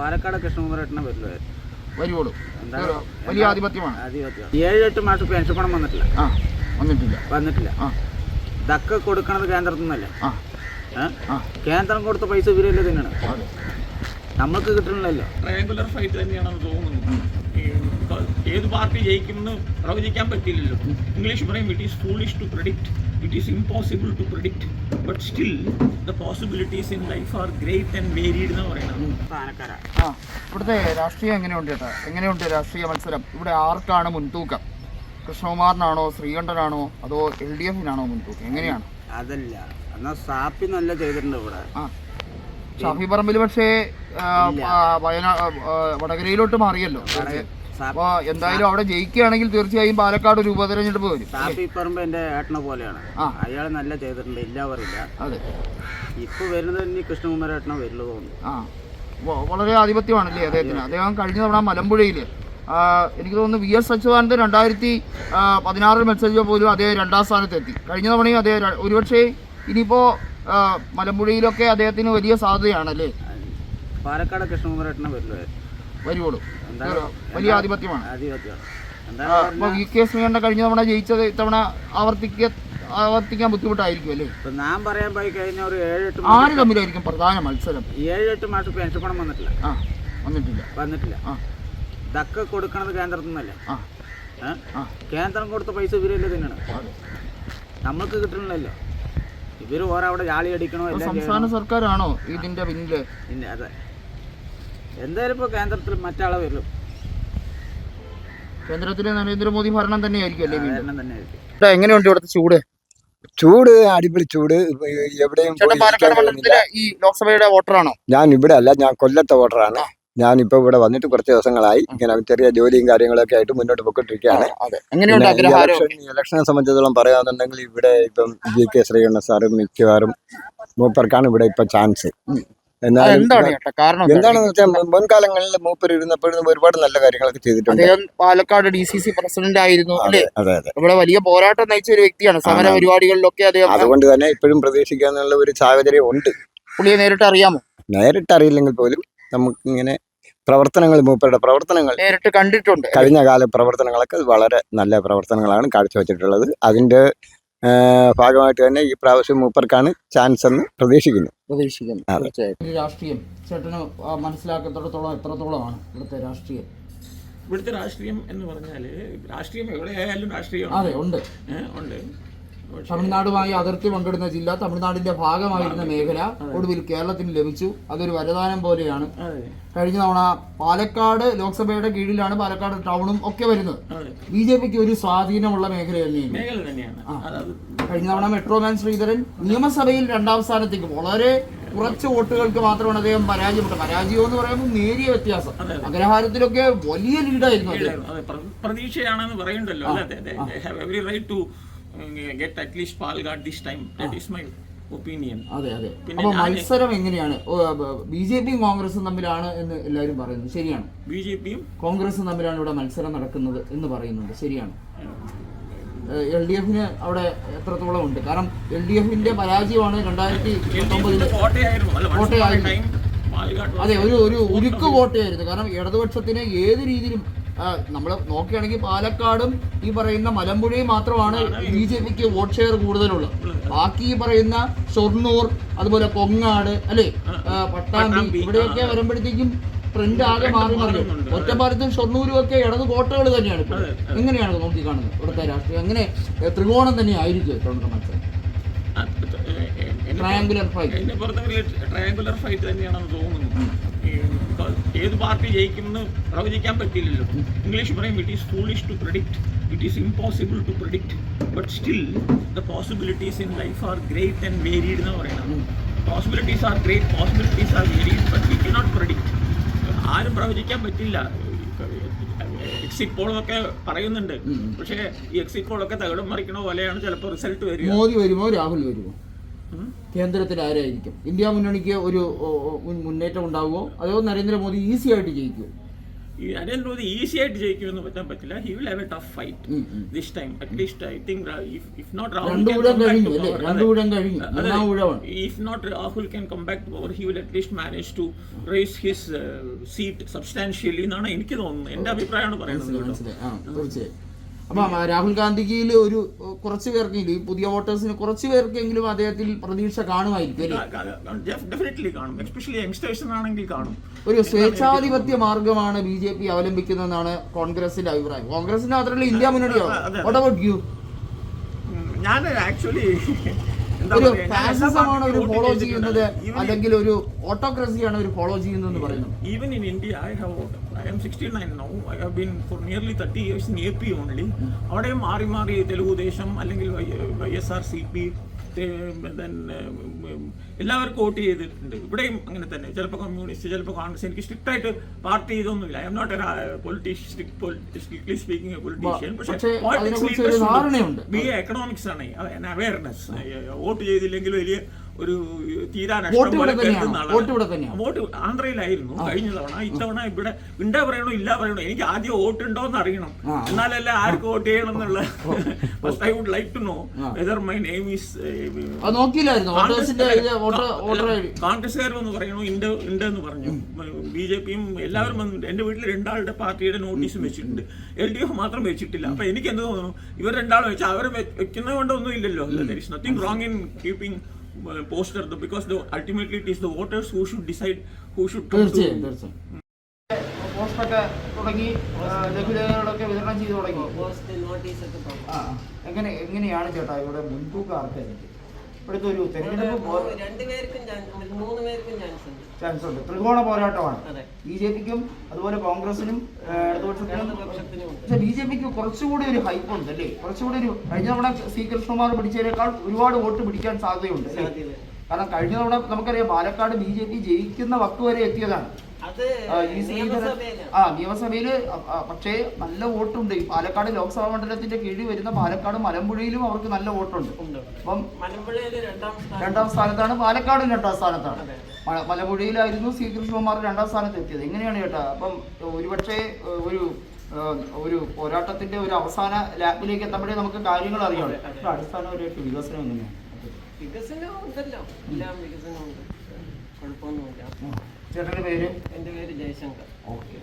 പാലക്കാട് കൃഷ്ണകുമാരേട്ടനെ വരുന്നത് വരുവുള്ളൂ എന്താ വലിയ ആധിപത്യമാണ്. ആധിപത്യം. ഏഴ് എട്ട് മാസം പെൻഷൻ പണം വന്നിട്ടില്ല. ആ വന്നിട്ടില്ല. വന്നിട്ടില്ല. ആ. ഇതൊക്കെ കൊടുക്കണത് കേന്ദ്രത്തിൽ നിന്നല്ലേ? ആ. ആ. കേന്ദ്രം കൊടുത്ത പൈസ ഇവരല്ലേ തന്നെയാണ്. നമുക്ക് നമ്മൾക്ക് കിട്ടണില്ലല്ലോ. ട്രയാങ്കുലർ ഫൈറ്റ് തന്നെയാണെന്ന് തോന്നുന്നു. ഈ ഏത് പാർട്ടി ജയിക്കുമെന്ന് പ്രവചിക്കാൻ പറ്റില്ലല്ലോ ഇംഗ്ലീഷ് പറയും it is foolish to predict it is impossible to predict, but still the possibilities in life are great and varied എന്ന് പറയണം. ആ ഇവിടുത്തെ രാഷ്ട്രീയം എങ്ങനെയുണ്ട് ചേട്ടാ? എങ്ങനെയുണ്ട് രാഷ്ട്രീയ മത്സരം? ഇവിടെ ആർക്കാണ് മുൻതൂക്കം? കൃഷ്ണകുമാറിനാണോ ശ്രീകണ്ഠനാണോ അതോ എൽ ഡി എഫിനാണോ മുൻതൂക്കം? എങ്ങനെയാണ്? അതല്ല എന്നാ സാപ്പി നല്ല ചെയ്തിട്ടുണ്ട് ഇവിടെ. ആ ഷാഫി പറമ്പിൽ പക്ഷേ വയനാ വടകരയിലോട്ട് മാറിയല്ലോ. അപ്പോൾ എന്തായാലും അവിടെ ജയിക്കുകയാണെങ്കിൽ തീർച്ചയായും പാലക്കാട് ഒരു ഉപതെരഞ്ഞെടുപ്പ് വരും. സാപ്പി പറമ്പ് എന്റെ ഏട്ടനെ പോലെയാണ്. അയാൾ നല്ല ചെയ്തിട്ടുണ്ട് ഇല്ല പറയില്ല. അതെ. ഇപ്പൊ വരുന്നത് ഇനി കൃഷ്ണകുമാരേട്ടനെ വരുള്ളൂ തോന്നുന്നു. ആ. വളരെ ആധിപത്യമാണല്ലേ അദ്ദേഹത്തിന്. അദ്ദേഹം കഴിഞ്ഞ തവണ മലമ്പുഴയിൽ എനിക്ക് തോന്നുന്നു വി എസ് അച്യുതാനന്ദൻ രണ്ടായിരത്തി പതിനാറിൽ മത്സരിച്ചപ്പോൾ പോലും അദ്ദേഹം രണ്ടാം സ്ഥാനത്തെത്തി. കഴിഞ്ഞ തവണയും അദ്ദേഹം ഒരുപക്ഷെ ഇനിയിപ്പോ ഇനിയിപ്പോൾ മലമ്പുഴയിലൊക്കെ അദ്ദേഹത്തിന് വലിയ സാധ്യതയാണല്ലേ? പാലക്കാട് കൃഷ്ണകുമാരേട്ടനെ വരുള്ളൂ വരുവുള്ളൂ. വലിയ ആധിപത്യമാണ്. ഈ കേസ് അപ്പോൾ വി കെ ശ്രീകണ്ഠൻ കഴിഞ്ഞ തവണ ജയിച്ചത് ഇത്തവണ ആവർത്തിക്ക ആവർത്തിക്കാൻ ബുദ്ധിമുട്ടായിരിക്കും അല്ലേ? ഞാൻ പറയാൻ പോയി കഴിഞ്ഞ ഒരു ഏഴ് എട്ട് ആര് തമ്മിലായിരിക്കും പ്രധാന മത്സരം? ഏഴ് എട്ട് മാസം പെൻഷൻ പണം വന്നിട്ടില്ല. ആ വന്നിട്ടില്ല. വന്നിട്ടില്ല. ആ. ഇതൊക്കെ കൊടുക്കണത് കേന്ദ്രത്തിൽ നിന്നല്ലേ? കേന്ദ്രം കൊടുത്ത പൈസ ഇവരല്ലേ തന്നെയാണ് നമുക്ക് നമ്മൾക്ക് കിട്ടണില്ലല്ലോ ഇവർ ഓരോ അവിടെ ജാളി അടിക്കണോ സംസ്ഥാന സർക്കാരാണോ ഇതിന്റെ പിന്നിൽ? അതെ. എന്തായാലും ഇപ്പോൾ കേന്ദ്രത്തിൽ മറ്റാളെ വരും കേന്ദ്രത്തിലെ നരേന്ദ്രമോദി ഭരണം തന്നെയായിരിക്കും അല്ലേ വീണ്ടും? തന്നെയായിരിക്കും. തന്നെ ആയിരിക്കും ചേട്ടാ, എങ്ങനെയുണ്ട് ഇവിടുത്തെ ചൂട്? ചൂട് അടിപൊളി ചൂട്. എവിടെയും ചേട്ടൻ പാലക്കാട് മണ്ഡലത്തിലെ ഈ ലോക്സഭയുടെ വോട്ടറാണോ? ഞാൻ ഇവിടെ അല്ല ഞാൻ കൊല്ലത്തെ വോട്ടറാണ്. ഞാൻ ഞാനിപ്പോ ഇവിടെ വന്നിട്ട് കുറച്ച് ദിവസങ്ങളായി. ഇങ്ങനെ ചെറിയ ജോലിയും കാര്യങ്ങളൊക്കെ ആയിട്ട് മുന്നോട്ട് ഈ ഇലക്ഷനെ സംബന്ധിച്ചിടത്തോളം പറയുകയാണെന്നുണ്ടെങ്കിൽ ഇവിടെ ഇപ്പം ജി കെ ശ്രീകണ്ഠ സാറും മിക്കവാറും മൂപ്പർക്കാണ് ഇവിടെ ഇപ്പൊ ചാൻസ് എന്നാലും എന്താണ് ചേട്ടാ കാരണം എന്താണ്? എന്താണെന്ന് വെച്ചാൽ മുൻകാലങ്ങളിൽ മൂപ്പർ ഇരുന്നപ്പോഴും ഒരുപാട് നല്ല കാര്യങ്ങളൊക്കെ ചെയ്തിട്ടുണ്ട്. അദ്ദേഹം Palakkad D C C president ആയിരുന്നു അല്ലേ? അതെ അതെ. ഇവിടെ വലിയ പോരാട്ടം നയിച്ച ഒരു വ്യക്തിയാണ്. സമര ആണ്. പരിപാടികളിലൊക്കെ അദ്ദേഹം അതുകൊണ്ട് തന്നെ ഇപ്പോഴും പ്രതീക്ഷിക്കാന്നുള്ള ഒരു സാഹചര്യം ഉണ്ട്. പുള്ളിയെ നേരിട്ട് അറിയാമോ? നേരിട്ട് അറിയില്ലെങ്കിൽ പോലും നമുക്ക് ഇങ്ങനെ പ്രവർത്തനങ്ങൾ മൂപ്പരുടെ പ്രവർത്തനങ്ങൾ നേരിട്ട് കണ്ടിട്ടുണ്ട്. കഴിഞ്ഞ കാല പ്രവർത്തനങ്ങളൊക്കെ വളരെ നല്ല പ്രവർത്തനങ്ങളാണ് കാഴ്ചവെച്ചിട്ടുള്ളത്. അതിന്റെ ഭാഗമായിട്ട് തന്നെ ഈ പ്രാവശ്യം മൂപ്പർക്കാണ് ചാൻസ് എന്ന് പ്രതീക്ഷിക്കുന്നു. പ്രതീക്ഷിക്കുന്നു അതെ. തീർച്ചയായും ഈ രാഷ്ട്രീയം. ചേട്ടന് ആ, എത്രത്തോളമാണ് ഇവിടുത്തെ രാഷ്ട്രീയം? ഇവിടുത്തെ രാഷ്ട്രീയം എന്ന് പറഞ്ഞാൽ രാഷ്ട്രീയം എവിടെയായാലും രാഷ്ട്രീയം അതെ ഉണ്ട്. ഉണ്ട്. തമിഴ്നാടുമായി അതിർത്തി പങ്കിടുന്ന ജില്ല തമിഴ്നാടിന്റെ ഭാഗമായിരുന്ന മേഖല ഒടുവിൽ കേരളത്തിന് ലഭിച്ചു. അതൊരു വരദാനം പോലെയാണ്. കഴിഞ്ഞ തവണ പാലക്കാട് ലോക്സഭയുടെ കീഴിലാണ് പാലക്കാട് ടൗണും ഒക്കെ വരുന്നത്. ബി ജെ പിക്ക് ഒരു സ്വാധീനമുള്ള മേഖല തന്നെയാണ്. കഴിഞ്ഞ തവണ മെട്രോമാൻ ശ്രീധരൻ നിയമസഭയിൽ രണ്ടാം സ്ഥാനത്തേക്ക്. വളരെ കുറച്ച് വോട്ടുകൾക്ക് മാത്രമാണ് അദ്ദേഹം പരാജയപ്പെട്ടത്. പരാജയം എന്ന് പറയുമ്പോൾ നേരിയ വ്യത്യാസം. അഗ്രഹാരത്തിലൊക്കെ വലിയ ലീഡായിരുന്നു പ്രതീക്ഷയാണെന്ന് പറയുന്നുണ്ടല്ലോ. Every right to get at least Palghat this time that is my opinion അതെ അതെ. പിന്നെ മത്സരം എങ്ങനെയാണ്? ബി ജെ പിയും കോൺഗ്രസും തമ്മിലാണ് എന്ന് എല്ലാവരും പറയുന്നു ശരിയാണ്. ബി ജെ പിയും കോൺഗ്രസും തമ്മിലാണ് ഇവിടെ മത്സരം നടക്കുന്നത് എന്ന് പറയുന്നുണ്ട്. ശരിയാണ്. എൽ ഡി എഫിന് അവിടെ എത്രത്തോളം ഉണ്ട്? കാരണം എൽ ഡി എഫിന്റെ പരാജയമാണ് രണ്ടായിരത്തി പത്തൊമ്പതിൽ കോട്ടയായിരുന്നു. അതെ ഒരു ഒരു ഉരുക്ക് കോട്ടയായിരുന്നു. കാരണം ഇടതുപക്ഷത്തിന് ഏത് രീതിയിലും നമ്മൾ നോക്കുകയാണെങ്കിൽ പാലക്കാടും ഈ പറയുന്ന മലമ്പുഴയും മാത്രമാണ് ബി ജെ പിക്ക് വോട്ട് ഷെയർ കൂടുതലുള്ളത്. ബാക്കി ഈ പറയുന്ന ഷൊർണൂർ അതുപോലെ കൊങ്ങാട് അല്ലേ? പട്ടാമ്പി ഇവിടെയൊക്കെ വരുമ്പോഴത്തേക്കും ട്രെൻഡ് ആകെ മാറി മറിയും ഒറ്റപ്പാലത്തും ഷൊർണൂരും ഒക്കെ ഇടത് കോട്ടകൾ തന്നെയാണ് എങ്ങനെയാണ് നോക്കി കാണുന്നത് ഇവിടുത്തെ രാഷ്ട്രീയം? അങ്ങനെ ത്രികോണം തന്നെ ആയിരിക്കും തൊണ്ടർ മത്സരം? ട്രയാങ്കുലർ ഫൈറ്റ് ട്രയാങ്കുലർ ഫൈറ്റ് തന്നെയാണെന്ന് തോന്നുന്നു. ഏത് പാർട്ടി ജയിക്കുമെന്ന് പ്രവചിക്കാൻ പറ്റില്ലല്ലോ ഇംഗ്ലീഷ് പറയും it is foolish to predict it is impossible to predict but still the possibilities in life are great and varied എന്ന് പറയുന്നത് possibilities are great possibilities are varied but we can not predict ആരും പ്രവചിക്കാൻ പറ്റില്ല. Exit പോളൊക്കെ പറയുന്നുണ്ട്. പക്ഷേ ഈ exit പോളൊക്കെ തകിടം മറിക്കണ പോലെയാണ് ചിലപ്പോൾ റിസൾട്ട് വരുമോ മോദി വരുമോ രാഹുൽ വരുമോ. കേന്ദ്രത്തിൽ ആരായിരിക്കും? ഇന്ത്യ മുന്നണിക്ക് ഒരു മുന്നേറ്റം ഉണ്ടാവുമോ? അതോ നരേന്ദ്രമോദി ഈസി ആയിട്ട് ജയിക്കുമോ? നരേന്ദ്രമോദി ഈസി ആയിട്ട് ജയിക്കുമെന്ന് പറ്റാൻ പറ്റില്ല. He will have a tough fight. This time at least I think if not Rahul if not Rahul can come back to power he will at least manage to raise his seat substantially എന്നാണ് എനിക്ക് തോന്നുന്നത്. എന്റെ അഭിപ്രായമാണ് പറയുന്നത് കേട്ടോ. അപ്പൊ രാഹുൽ ഗാന്ധിക്ക് ഒരു കുറച്ച് പേർക്കെങ്കിലും ഈ പുതിയ വോട്ടേഴ്സിന് കുറച്ച് പേർക്കെങ്കിലും അദ്ദേഹത്തിൽ പ്രതീക്ഷ കാണുമായിരിക്കും ഡെഫിനറ്റ്ലി കാണും. എസ്പെഷ്യലി യങ്സ്റ്റേഴ്സിനാണെങ്കിൽ കാണും. ഒരു സ്വേച്ഛാധിപത്യ മാർഗമാണ് ബി ജെ പി അവലംബിക്കുന്നതെന്നാണ് കോൺഗ്രസിന്റെ അഭിപ്രായം. കോൺഗ്രസിന്റെ മാത്രമല്ല ഇന്ത്യ മുന്നണിയോ? ഞാൻ ആക്ച്വലി ഒരു ഫാസിസമാണ് ഒരു ഫോളോ ചെയ്യുന്നത് അല്ലെങ്കിൽ ഒരു ഓട്ടോക്രസിയാണ് ഒരു ഫോളോ ചെയ്യുന്നതെന്ന് പറയുന്നു Even in India, I have I am 69 now I have been for nearly 30 years in AP only. അവിടെ മാറി മാറി തെലുഗുദേശം അല്ലെങ്കിൽ Y S R C P എല്ലാവർക്കും വോട്ട് ചെയ്തിട്ടുണ്ട്. ഇവിടെയും അങ്ങനെ തന്നെ. ചിലപ്പോൾ കമ്മ്യൂണിസ്റ്റ് ചിലപ്പോൾ കോൺഗ്രസ് എനിക്ക് സ്ട്രിക്റ്റ് ആയിട്ട് പാർട്ടി ഇതൊന്നുമില്ല. I'm not politician strictly speaking politician പക്ഷേ. ബി എ എക്കണോമിക്സ് ആണ്. അവയർനെസ് വോട്ട് ചെയ്തില്ലെങ്കിൽ വലിയ ഒരു തീരാനഷ്ടം വോട്ട് ആന്ധ്രയിലായിരുന്നു കഴിഞ്ഞ തവണ. ഇത്തവണ ഇവിടെ ഉണ്ടാ പറയണോ ഇല്ല പറയണോ? എനിക്ക് ആദ്യം വോട്ട് ഉണ്ടോ എന്ന് അറിയണം. എന്നാലല്ലേ ആർക്ക് വോട്ട് ചെയ്യണം എന്നുള്ള first I would like to know. Whether my name is കോൺഗ്രസ്സുകാർ വന്ന് പറയണു? ഉണ്ട് ഉണ്ട് എന്ന് പറഞ്ഞു. ബി ജെ പിയും എല്ലാവരും വന്നിട്ടുണ്ട് എന്റെ വീട്ടിൽ രണ്ടാളുടെ പാർട്ടിയുടെ നോട്ടീസും വെച്ചിട്ടുണ്ട്. എൽ ഡി എഫ് മാത്രം വെച്ചിട്ടില്ല. അപ്പൊ എനിക്ക് എന്ത് തോന്നുന്നു? ഇവർ രണ്ടാളും വെച്ചാൽ അവർ വെക്കുന്നത് കൊണ്ടൊന്നും ഇല്ലല്ലോ. There is nothing wrong in keeping poster because ultimately it is the voters who should decide who should തീർച്ചയായും തീർച്ചയായും. പോസ്റ്ററൊക്കെ തുടങ്ങി ലഘുലേഖകളൊക്കെ വിതരണം ചെയ്തു തുടങ്ങി. എങ്ങനെ എങ്ങനെയാണ് ചേട്ടാ ഇവിടെ മുൻതൂക്കം ആർക്കായിരിക്കും? ഇവിടുത്തെ ഒരു തെരഞ്ഞെടുപ്പ് രണ്ടുപേർക്കും മൂന്ന് ചാൻസ് ഉണ്ട് ത്രികോണ പോരാട്ടമാണ്. ബി ജെ പിക്കും അതുപോലെ കോൺഗ്രസിനും പക്ഷെ ബി ജെ പിക്ക് കുറച്ചുകൂടി ഒരു ഹൈപ്പ് ഉണ്ട് അല്ലേ? കുറച്ചുകൂടി ഒരു കഴിഞ്ഞ തവണ സി കൃഷ്ണകുമാർ പിടിച്ചതിനേക്കാൾ ഒരുപാട് വോട്ട് പിടിക്കാൻ സാധ്യതയുണ്ട് കാരണം കഴിഞ്ഞ തവണ നമുക്കറിയാം പാലക്കാട് ബി ജെ പി ജയിക്കുന്ന വക്ക് വരെ എത്തിയതാണ്. ആ, നിയമസഭയിൽ. പക്ഷേ നല്ല വോട്ടുണ്ട്. ഈ പാലക്കാട് ലോക്സഭാ മണ്ഡലത്തിന്റെ കീഴിൽ വരുന്ന പാലക്കാട് മലമ്പുഴയിലും അവർക്ക് നല്ല വോട്ടുണ്ട്. അപ്പം രണ്ടാം സ്ഥാനം രണ്ടാം സ്ഥാനത്താണ് പാലക്കാടും രണ്ടാം സ്ഥാനത്താണ്. മലമ്പുഴയിലായിരുന്നു സി കൃഷ്ണകുമാർ രണ്ടാം സ്ഥാനത്ത് എത്തിയത് എങ്ങനെയാണ് ചേട്ടാ? അപ്പം ഒരുപക്ഷെ ഒരു ഒരു പോരാട്ടത്തിന്റെ ഒരു അവസാന ലാപ്പിലേക്ക് എത്തുമ്പോഴേ നമുക്ക് കാര്യങ്ങൾ അറിയാം. അടിസ്ഥാനപരമായിട്ട് വികസനം എങ്ങനെയാണ്? വികസനം ഉണ്ടല്ലോ. എല്ലാം വികസനം ഉണ്ട്. കുഴപ്പമൊന്നുമില്ല. ചേട്ടന്റെ പേര്? എന്റെ പേര് ജയശങ്കർ. ഓക്കെ.